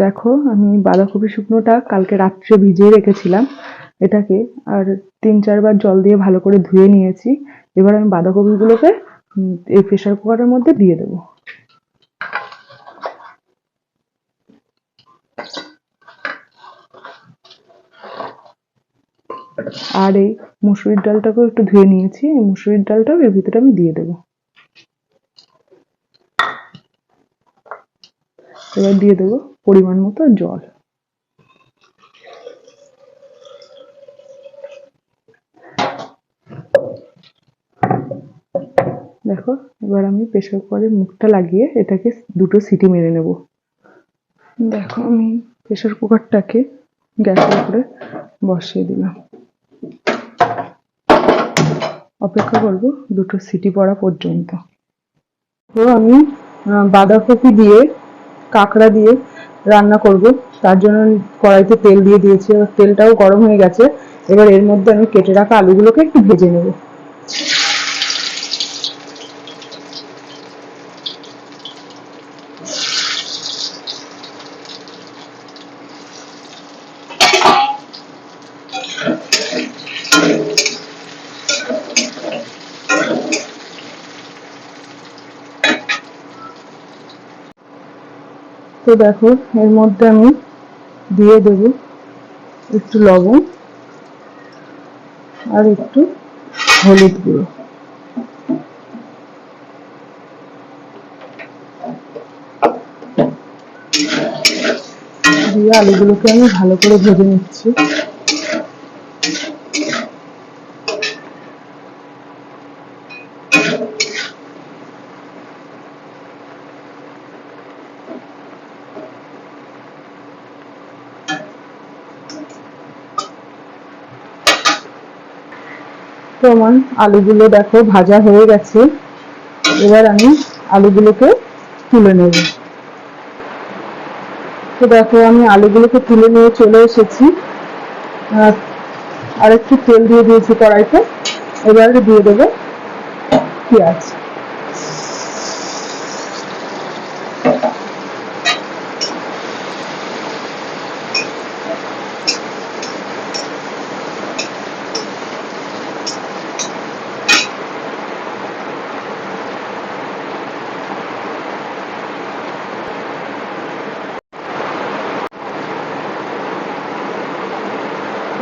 দেখো, আমি বাঁধাকপি শুকনোটা কালকে রাত্রে ভিজিয়ে রেখেছিলাম এটাকে, আর তিন চারবার জল দিয়ে ভালো করে ধুয়ে নিয়েছি। এবার আমি বাঁধাকপিগুলোকে এই প্রেসার কুকারের মধ্যে দিয়ে দেবো। আর এই মুসুরির ডালটাকেও একটু ধুয়ে নিয়েছি, এই মুসুরির ডালটাও এর ভিতরে আমি দিয়ে দেবো। এবার দিয়ে দেবো। পরিমাণ মতো জল। দেখো, এবার আমি প্রেসার কুকারের মুখটা লাগিয়ে এটাকে দুটো সিটি মেরে নেব। দেখো, আমি প্রেসার কুকারটাকে গ্যাসের উপরে বসিয়ে দিলাম। অপেক্ষা করব দুটো সিটি পড়া পর্যন্ত। তো আমি বাঁধাকপি দিয়ে, কাঁকড়া দিয়ে রান্না করব। তার জন্য কড়াইতে তেল দিয়ে দিয়েছি। তেলটাও গরম হয়ে গেছে। এবার এর মধ্যে আমি কেটে রাখা আলুগুলোকে একটু ভেজে নেব। তো দেখো, এর মধ্যে আমি দিয়ে দেব একটু লবণ আর একটু হলুদ গুঁড়ো। দিয়ে আলুগুলোকে আমি ভালো করে ভেজে নিচ্ছি। তো আমার আলুগুলো দেখো, ভাজা হয়ে গেছে। এবার আমি আলুগুলোকে তুলে নেব। তো দেখো, আমি আলুগুলোকে তুলে নিয়ে চলে এসেছি। আর একটু তেল দিয়ে দিয়েছি কড়াইতে। এবার দিয়ে দেবো পেঁয়াজ।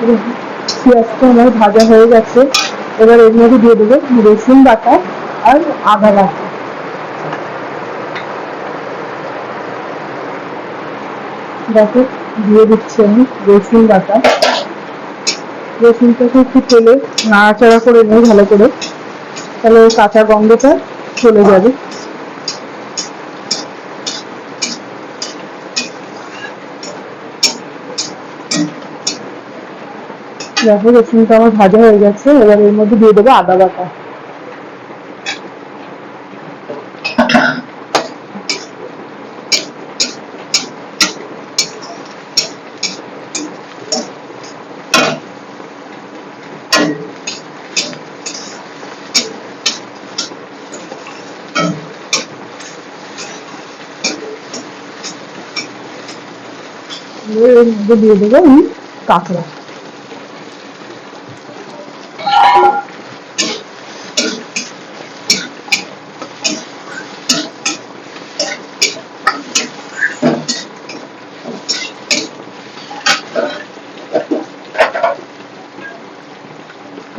পেঁয়াজটা আমার ভাজা হয়ে গেছে। এবার এর মধ্যে দিয়ে দেবো রসুন বাটা আর আদা বাটা। দেখো, দিয়ে দিচ্ছি আমি রসুন বাটা। রসুনটাকে একটু তেলে নাড়াচাড়া করে নেই ভালো করে। তাহলে কাঁচা গন্ধটা চলে যাবে। দেখো রসুনটা আমার ভাজা হয়ে গেছে, এবার এর মধ্যে দিয়ে দেবো আদা বাটা। দিয়ে দেবো আমি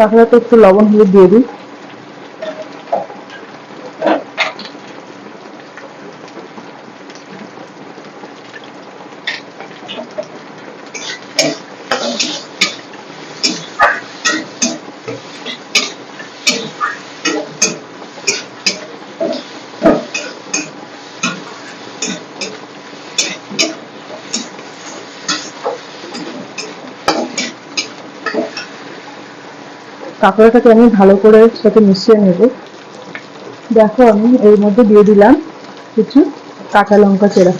কাঁকড়া তো একটু লবণ হলুদ দিয়ে দিই। কাঁকড়াটাকে আমি ভালো করে সাথে মিশিয়ে নেব। দেখো আমি এর মধ্যে দিয়ে দিলাম কিছু কাঁচা লঙ্কা চেরা।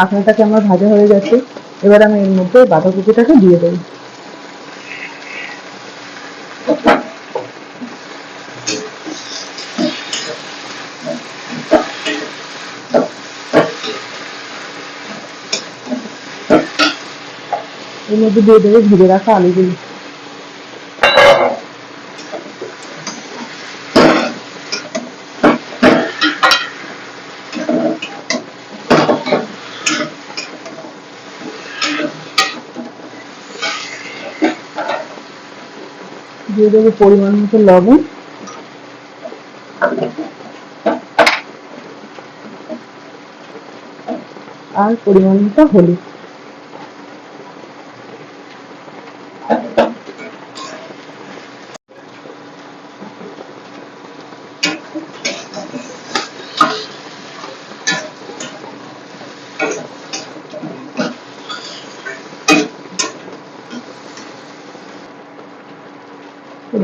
কাঁকড়াটাকে আমার ভাজা হয়ে গেছে, এবার আমি এর মধ্যে বাঁধাকপিটাকে দিয়ে দেবো। এর মধ্যে দিয়ে দেবো ঘিরে রাখা আলুগুলো। দিয়ে দেবো পরিমাণ মতো লবণ। আর পরিমাণ মতো হলুদ।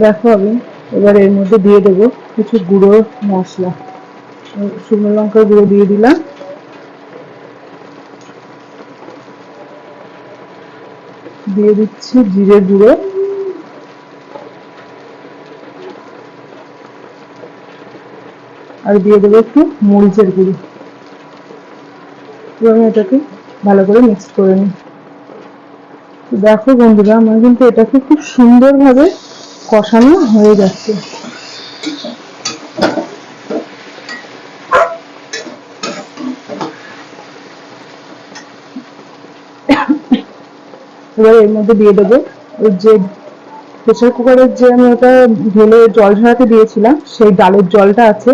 দেখো আমি। এবার এর মধ্যে দিয়ে দেবো কিছু গুঁড়ো মশলা। শুকনো লঙ্কার গুঁড়ো দিয়ে দিলাম। দিয়ে দিচ্ছি জিরে গুঁড়ো। আর দিয়ে দেবো একটু মরিচের গুঁড়ো। আমি এটাকে ভালো করে মিক্স করে নিই। দেখো বন্ধুরা, আমার কিন্তু এটাকে খুব সুন্দরভাবে কষানো হয়ে যাচ্ছে। এবার এর মধ্যে দিয়ে দেবো ওই যে প্রেসার কুকারের যে আমি ওটা ঢেলে জল ঝরাতে দিয়েছিলাম, সেই ডালের জলটা আছে।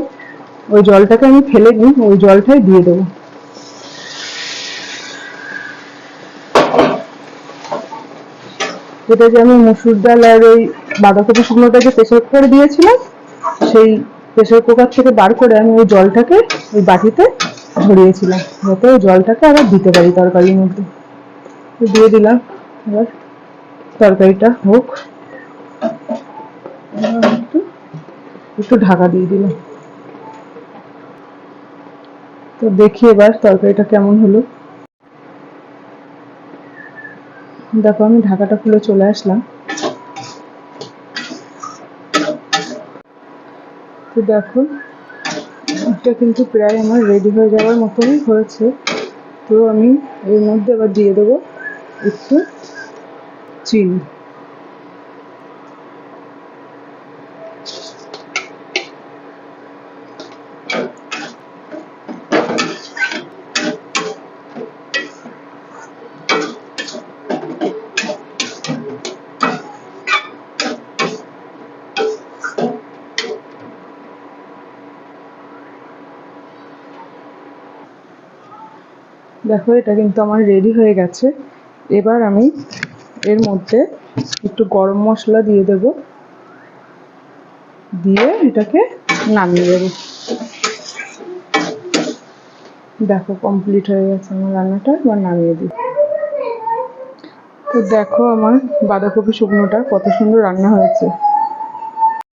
ওই জলটাকে আমি ফেলে দিই, ওই জলটাই দিয়ে দেবো। যেটা যে আমি মুসুর ডাল আর ওই বাঁধাকপি শুকনোটা যে প্রেসার কুকারে দিয়েছিলাম, সেই প্রেসার কুকার থেকে বার করে আমি ওই জলটাকে ওই বাটিতে ধরিয়েছিলাম যাতে ওই জলটাকে আবার দিতে পারি তরকারির মধ্যে। দিয়ে দিলাম, এবার তরকারিটা হোক। একটু একটু ঢাকা দিয়ে দিলাম। তো দেখি এবার তরকারিটা কেমন হলো। দেখো, আমি ঢাকাটা খুলে চলে আসলাম। তো দেখো, এটা কিন্তু প্রায় আমার রেডি হয়ে যাওয়ার মতনই হয়েছে। তো আমি এর মধ্যে আবার দিয়ে দেবো একটু চিনি। দেখো, এটা কিন্তু আমার রেডি হয়ে গেছে। এবার আমি এর মধ্যে একটু গরম মশলা দিয়ে দেব। দিয়ে এটাকে নামিয়ে দেবো। দেখো কমপ্লিট হয়ে গেছে আমার রান্নাটা, এবার নামিয়ে দিই। তো দেখো আমার বাঁধাকপি শুকনোটা কত সুন্দর রান্না হয়েছে।